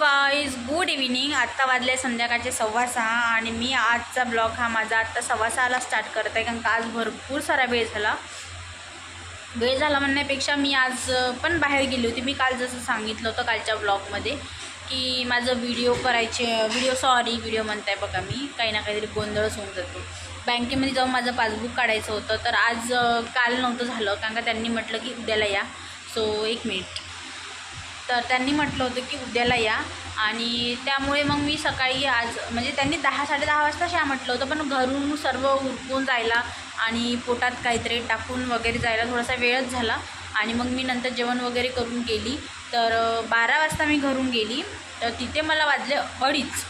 Guys good evening आत्ता वाजले संध्याकाळचे सव्वा सहा आणि मी आजचा ब्लॉग हा माझा आत्ता सव्वा सहाला स्टार्ट करत आहे कारण का आज भरपूर सारा वेळ झाला. वेळ झाला म्हणण्यापेक्षा मी आज पण बाहेर गेली होती. मी काल जसं सांगितलं होतं कालच्या ब्लॉगमध्ये की माझं व्हिडिओ करायचे व्हिडिओ सॉरी व्हिडिओ म्हणताय बघा मी. काही ना काहीतरी गोंधळच होऊन जातो. बँकेमध्ये जाऊन माझं पासबुक काढायचं होतं. तर आज काल नव्हतं झालं. कारण का त्यांनी म्हटलं की उद्याला या. सो एक मिनिट तर त्यांनी म्हटलं होतं की उद्याला या. आणि त्यामुळे मग मी सकाळी आज म्हणजे त्यांनी दहा साडे दहा वाजताच या म्हटलं होतं पण घरून सर्व उरकून जायला आणि पोटात काहीतरी टाकून वगैरे जायला थोडासा वेळच झाला. आणि मग मी नंतर जेवण वगैरे करून गेली. तर बारा वाजता मी घरून गेली. तर तिथे मला वाजले अडीच.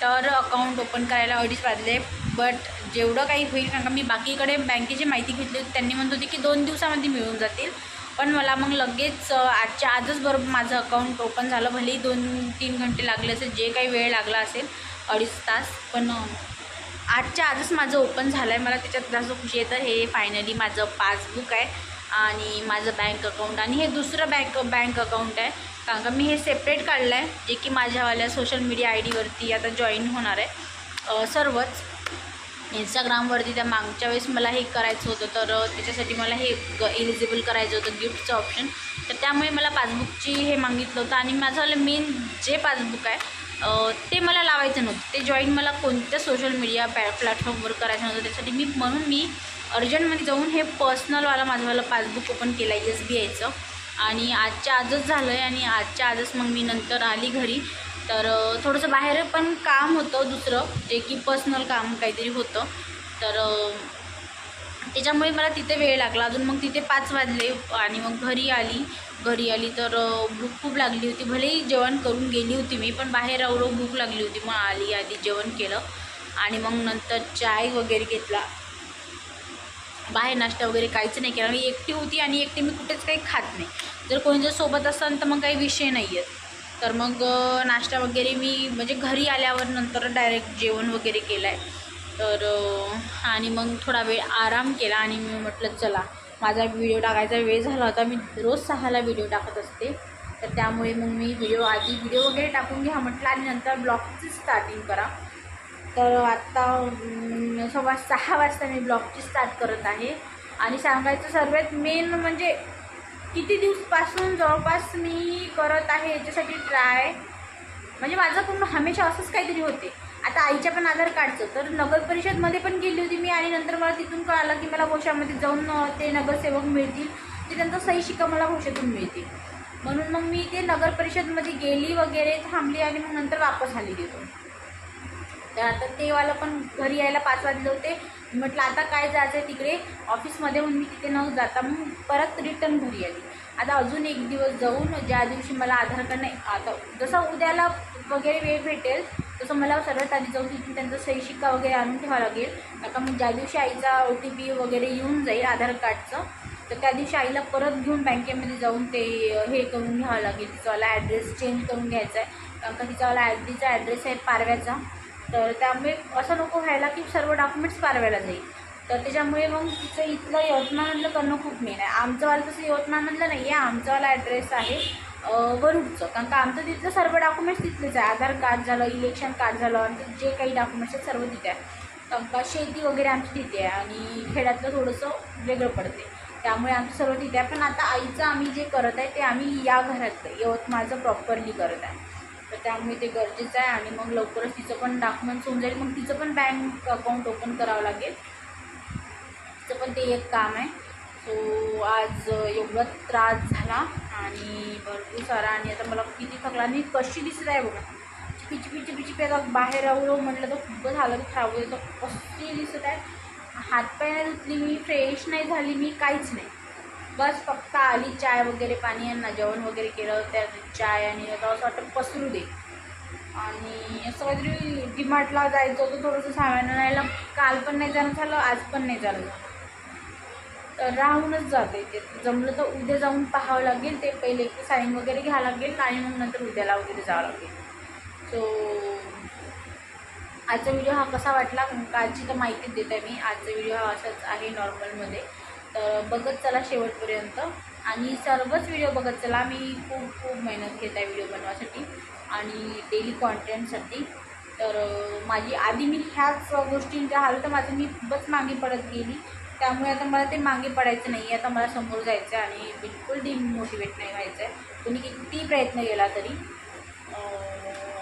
तर अकाउंट ओपन करायला अडीच वाजले. बट जेवढं काही होईल कारण का मी बाकीकडे बँकेची माहिती घेतली होती त्यांनी म्हणत होती की दोन दिवसामध्ये मिळून जातील. पण मला मग लगेच आजच्या आजच बरोबर माझं अकाउंट ओपन झालं. भलेही दोन तीन घंटे लागले असेल जे काही वेळ लागला असेल अडीच तास. पण आजच्या आजच माझं ओपन झालं आहे मला त्याच्यात जास्त खुशी येतं हे फायनली माझं पासबुक आहे आणि माझं बँक अकाउंट आणि हे दुसरं बँक बँक अकाउंट आहे. कारण का मी हे सेपरेट काढलं आहे जे की माझ्यावाल्या सोशल मीडिया आय डीवरती आता जॉईन होणार आहे. सर्वच. इंस्टाग्रामवरती त्या मागच्या वेळेस मला हे करायचं होतं तर त्याच्यासाठी मला हे ग एलिजिबल करायचं होतं गिफ्टचं ऑप्शन तर त्यामुळे मला पासबुकची हे मागितलं होतं आणि माझं मेन जे पासबुक आहे ते मला लावायचं नव्हतं. ते जॉईन मला कोणत्या सोशल मीडिया पॅ प्लॅटफॉर्मवर करायचं नव्हतं. त्यासाठी मी म्हणून मी अर्जंटमध्ये जाऊन हे पर्सनलवाला माझंवालं पासबुक ओपन केलं आहे एस बी आयचं आणि आजच्या आजच झालं आहे आणि आजच्या आजच मग मी नंतर आली घरी. तर थोडंसं बाहेर पण काम होतं दुसरं. जे की पर्सनल काम काहीतरी होतं. तर त्याच्यामुळे मला तिथे वेळ लागला. अजून मग तिथे पाच वाजले आणि मग घरी आली. घरी आली तर भूक खूप लागली होती. भलेही जेवण करून गेली होती मी पण बाहेर आवडं भूक लागली होती. मग आली आधी जेवण केलं आणि मग नंतर चाय वगैरे घेतला. बाहेर नाश्ता वगैरे काहीच नाही केला. मी एकटी होती आणि एकटी मी कुठेच काही खात नाही. जर कोणी जर सोबत असेल तर मग काही विषय नाही आहेत तर मग नाश्ता वगैरे मी म्हणजे घरी आल्यावर नंतर डायरेक्ट जेवण वगैरे केलं आहे तर आणि मग थोडा वेळ आराम केला आणि मी म्हटलं चला माझा व्हिडिओ टाकायचा वेळ झाला होता. मी रोज सहाला व्हिडिओ टाकत असते. तर त्यामुळे मग मी व्हिडिओ आधी व्हिडिओ वगैरे टाकून घ्या म्हटलं आणि नंतर ब्लॉगची स्टार्टिंग करा. तर आत्ता सव्वा सहा वाजता मी ब्लॉगची स्टार्ट करत आहे. आणि सांगायचं सर्वात मेन म्हणजे किती दिवसपासून जवळपास मी करत आहे याच्यासाठी ट्राय म्हणजे माझं पूर्ण हमेशा असंच काहीतरी होते. आता आईच्या पण आधार कार्डचं. तर नगर परिषदमध्ये पण गेली होती मी आणि नंतर मला तिथून कळालं की मला घोषामध्ये जाऊन ते नगरसेवक मिळतील. ते त्यांचा सही शिक्का मला घोषातून मिळतील. म्हणून मग मी ते नगर परिषदमध्ये गेली वगैरे थांबली आणि मग नंतर वापस आली तिथून तर आता ते वाला पण घरी यायला पाच वाजले होते. म्हटलं आता काय जायचं आहे तिकडे? ऑफिसमध्ये म्हणून मी तिथे न जाता. मग परत रिटर्न घरी आली. आता अजून एक दिवस जाऊन ज्या दिवशी मला आधार कार्ड नाही आता जसं उद्याला वगैरे वेळ भेटेल तसं मला सर्वात आधी जाऊन तिथून त्यांचा सही शिक्का वगैरे आणून ठेवावा लागेल. आता मग ज्या दिवशी आईचा ओ टी पी वगैरे येऊन जाईल आधार कार्डचं तर त्या दिवशी आईला परत घेऊन बँकेमध्ये जाऊन ते हे करून घ्यावं लागेल. तिचावाला ॲड्रेस चेंज करून घ्यायचा आहे. कारण का तिचावाला आधीचा ॲड्रेस आहे पारव्याचा. तर त्यामुळे असं नको व्हायला की सर्व डॉक्युमेंट्स पारवायला जाईल. तर त्याच्यामुळे मग तिचं इथलं यवतमाळमधलं करणं खूप मेन आहे. आमचंवालं तसं यवतमाळमधलं नाही आहे आमचंवाला ॲड्रेस आहे अं, वरुडचं. कारण का आमचं तिथलं सर्व डॉक्युमेंट्स तिथलेच आहे. आधार कार्ड झालं इलेक्शन कार्ड झालं आणि जे काही डॉक्युमेंट्स आहेत सर्व तिथे आहे. कारण का शेती वगैरे आमची तिथे आहे आणि खेड्यातलं थोडंसं वेगळं पडते त्यामुळे आमचं सर्व तिथे आहे. पण आता आईचं आम्ही जे करत आहे ते आम्ही या घरात यवतमाळचं प्रॉपरली करत आहे. तर त्यामुळे ते गरजेचं आहे आणि मग लवकरच तिचं पण डॉक्युमेंट्स होऊन जाईल. मग तिचं पण बँक अकाउंट ओपन करावं लागेल. तिचं पण ते एक काम आहे. सो आज एवढा त्रास झाला आणि भरपूर सारा आणि आता मला किती थकला आणि कशी दिसत आहे बघा. पिची पिची पिची पे बाहेर राहू म्हटलं तर खूपच हालत खराब होते. तर कशी दिसत आहे? हातपाय नाही धुतली मी फ्रेश नाही झाली मी काहीच नाही. बस फक्त आली चाय वगैरे पाणी यांना जेवण वगैरे केलं त्या चाय आणि आता असं वाटतं पसरू दे. आणि असं काहीतरी डिमार्टला जायचं होतं थोडंसं सामान आणायला. काल पण नाही जाणं झालं आज पण नाही जाणं झालं. तर राहूनच जाते ते. जमलं तर उद्या जाऊन पाहावं लागेल ते पहिले साईन वगैरे घ्यावं लागेल आणि मग नंतर उद्याला वगैरे जावं लागेल. सो आजचा व्हिडिओ हा कसा वाटला? कालची तर माहितीच देत आहे मी. आजचा व्हिडिओ हा असाच आहे नॉर्मलमध्ये तर बघत चला शेवटपर्यंत. आणि सर्वच व्हिडिओ बघत चला. मी खूप खूप मेहनत घेत आहे व्हिडिओ बनवासाठी आणि डेली कॉन्टेंटसाठी तर माझी आधी मी ह्याच गोष्टींच्या हाल तर माझं मी खूपच मागे पडत गेली. त्यामुळे आता मला ते मागे पडायचं नाही आता मला समोर जायचं आहे आणि बिलकुल डिमोटिवेट नाही व्हायचं आहे तुम्ही किती प्रयत्न केला तरी.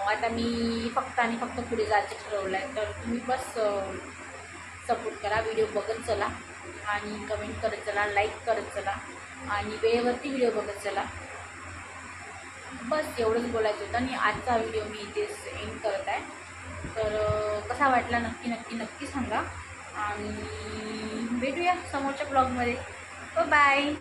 आता मी फक्त आणि फक्त पुढे जायचं ठरवलं आहे तर तुम्ही बस सपोर्ट करा. व्हिडिओ बघत चला. आणि कमेंट करत चला लाईक करत चला आणि वेळेवरती व्हिडिओ बघत चला. बस एवढंच बोलायचं होतं आणि आजचा व्हिडिओ मी इथेच एंड करत आहे. तर कसा वाटला नक्की नक्की नक्की सांगा. आणि भेटूया समोरच्या ब्लॉगमध्ये बाय